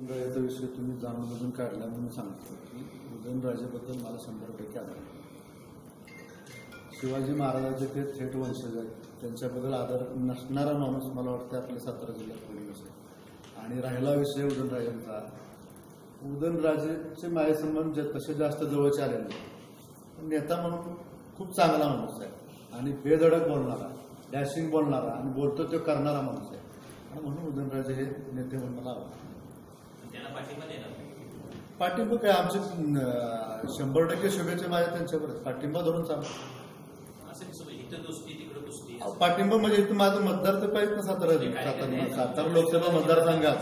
याचा विषय तुम्ही जाणून बुजून काढला म्हणून सांगतो. की उदयनराजेबद्दल मला शंभर टक्के आधार शिवाजी महाराजांचे ते थेट वंशज आहेत. त्यांच्याबद्दल आदर नसणारा माणूस मला वाटतं आपल्या सातारा जिल्ह्यात कोणी नसेल. आणि राहिला विषय उदयनराजेंचा उदयनराजेचे मायेसंबंध जे तसे जास्त जवळचे आलेले नाही. पण नेता म्हणून खूप चांगला माणूस आहे. आणि बेधडक बोलणारा डॅशिंग बोलणारा आणि बोलतो तो करणारा माणूस आहे. आणि म्हणून उदयनराजे हे नेते म्हणून मला आवडतात पाठिंबा काय? आमचे शंभर टक्के शुभेच्छा माझ्या त्यांच्यावर. पाठिंबा धरून चालू. पाठिंबा म्हणजे इथं माझं मतदार तर पाहिजे ना सातारा सातारा सातारा लोकसभा मतदारसंघात.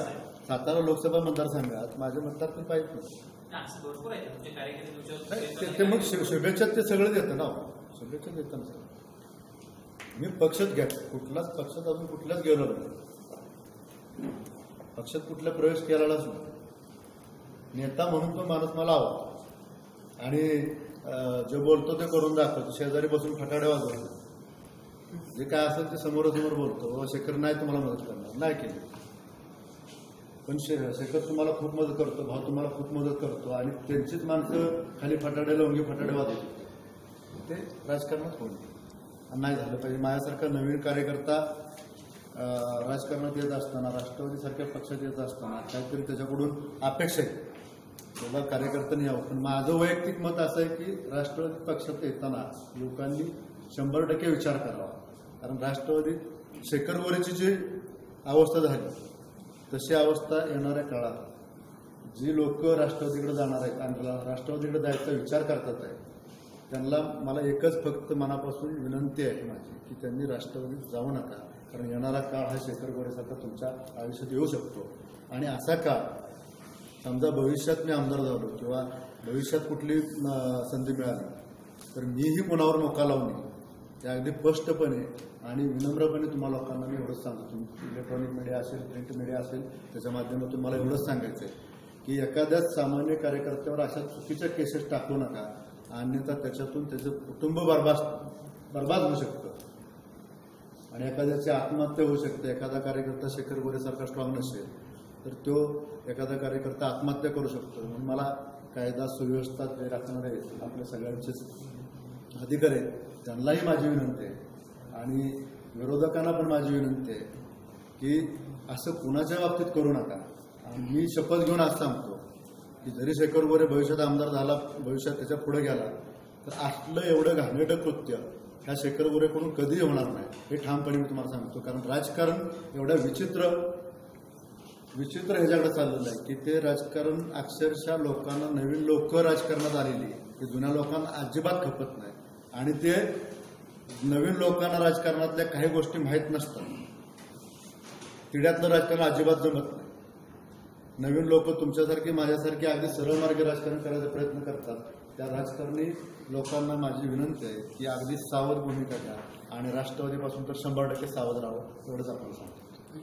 सातारा लोकसभा मतदारसंघात माझे मतदार तर पाहिजे ना. ते- मग शुभेच्छा ते सगळं देतं ना. शुभेच्छा देतं ना सगळं. मी पक्षात घ्या कुठलाच पक्षात अजून कुठल्याच गेलो नाही. पक्षात कुठला प्रवेश केलेलाच नाही. नेता म्हणून तो माणूस मला आवडतो. आणि जे बोलतो ते करून दाखवतो. शेजारी बसून फटाडे वाजवतो. जे काय असेल ते समोरासमोर बोलतो. शेखर नाही तुम्हाला मदत करणार. नाही केली. पण शे- शेखर तुम्हाला खूप मदत करतो. भाऊ तुम्हाला खूप मदत करतो. आणि त्यांचीच माणसं खाली फटाडे लवंगी फटाडे वाजवतो ते राजकारणात होईल नाही झालं पाहिजे. माझ्यासारखा नवीन कार्यकर्ता राजकारणात येत असताना राष्ट्रवादीसारख्या पक्षात येत असताना काहीतरी त्याच्याकडून अपेक्षा आहे त्याला कार्यकर्त्यांनी यावं. पण माझं वैयक्तिक मत असं आहे की राष्ट्रवादी पक्षात येताना लोकांनी शंभर टक्के विचार करावा. कारण राष्ट्रवादी शेखर गोरेची जी अवस्था झाली तशी अवस्था येणाऱ्या काळात जी लोक राष्ट्रवादीकडे जाणार आहेत आणि राष्ट्रवादीकडे जायचा विचार करतात आहे त्यांना मला एकच फक्त मनापासून विनंती आहे माझी की त्यांनी राष्ट्रवादीत जाऊ नका. कारण येणारा काळ हा शेखर गोरेसारखा तुमच्या आयुष्यात येऊ शकतो. आणि असा काळ समजा भविष्यात मी आमदार झालो किंवा भविष्यात कुठली संधी मिळाली तर मीही कुणावर मोका लावू नये. ते अगदी स्पष्टपणे आणि विनम्रपणे तुम्हाला लोकांना मी एवढंच सांगतो. तुम्ही इलेक्ट्रॉनिक मीडिया असेल प्रिंट मीडिया असेल त्याच्या माध्यमातून मला एवढंच सांगायचं आहे की एखाद्याच सामान्य कार्यकर्त्यावर अशा चुकीच्या केसेस टाकू नका. अन्यथा त्याच्यातून त्याचं कुटुंब बर्बाद बरबाद होऊ शकतं. आणि एखाद्याची आत्महत्या होऊ शकते एखादा कार्यकर्ता शेखर गोरेसारखा स्ट्रॉंग नसेल तर तो एखादा कार्यकर्ता आत्महत्या करू शकतो. म्हणून मला कायदा सुव्यवस्था जे राखणारे आपल्या सगळ्यांचेच अधिकारी आहेत. त्यांनाही माझी विनंती आहे. आणि विरोधकांना पण माझी विनंती आहे की असं कुणाच्या बाबतीत करू नका. आणि मी शपथ घेऊन आज सांगतो की जरी शेखर गोरे भविष्यात आमदार झाला भविष्यात त्याच्या पुढे गेला तर असलं एवढं घाणेरडं कृत्य ह्या शेखर गोरेकडून कधी होणार नाही. हे ठामपणे मी तुम्हाला सांगतो. कारण राजकारण एवढ्या विचित्र विचित्र ह्याच्याकडे चाललेलं आहे की ते राजकारण अक्षरशः लोकांना नवीन लोक राजकारणात आलेली ते जुन्या लोकांना अजिबात खपत नाही. आणि ते नवीन लोकांना राजकारणातल्या काही गोष्टी माहीत नसतात. तिड्यातलं राजकारण अजिबात जमत नाही. नवीन लोक तुमच्यासारखे माझ्यासारखे अगदी सरळ मार्गे राजकारण करायचा प्रयत्न करतात. त्या राजकारणी लोकांना माझी विनंती आहे की अगदी सावध भूमिका घ्या. आणि राष्ट्रवादीपासून तर शंभर टक्के सावध राहावं एवढंच आपण सांगतो.